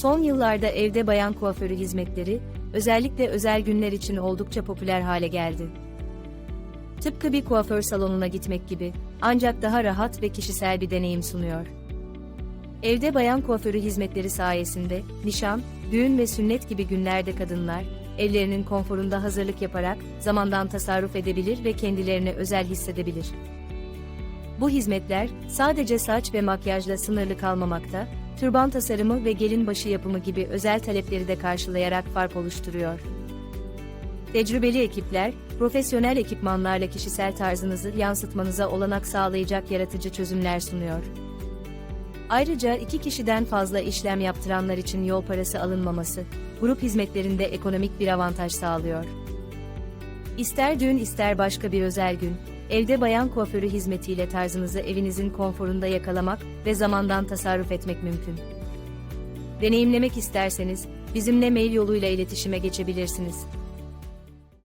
Son yıllarda evde bayan kuaförü hizmetleri, özellikle özel günler için oldukça popüler hale geldi. Tıpkı bir kuaför salonuna gitmek gibi, ancak daha rahat ve kişisel bir deneyim sunuyor. Evde bayan kuaförü hizmetleri sayesinde, nişan, düğün ve sünnet gibi günlerde kadınlar, evlerinin konforunda hazırlık yaparak, zamandan tasarruf edebilir ve kendilerini özel hissedebilir. Bu hizmetler, sadece saç ve makyajla sınırlı kalmamakta, türban tasarımı ve gelin başı yapımı gibi özel talepleri de karşılayarak fark oluşturuyor. Tecrübeli ekipler, profesyonel ekipmanlarla kişisel tarzınızı yansıtmanıza olanak sağlayacak yaratıcı çözümler sunuyor. Ayrıca iki kişiden fazla işlem yaptıranlar için yol parası alınmaması, grup hizmetlerinde ekonomik bir avantaj sağlıyor. İster düğün ister başka bir özel gün, evde bayan kuaförü hizmetiyle tarzınızı evinizin konforunda yakalamak ve zamandan tasarruf etmek mümkün. Deneyimlemek isterseniz, bizimle mail yoluyla iletişime geçebilirsiniz.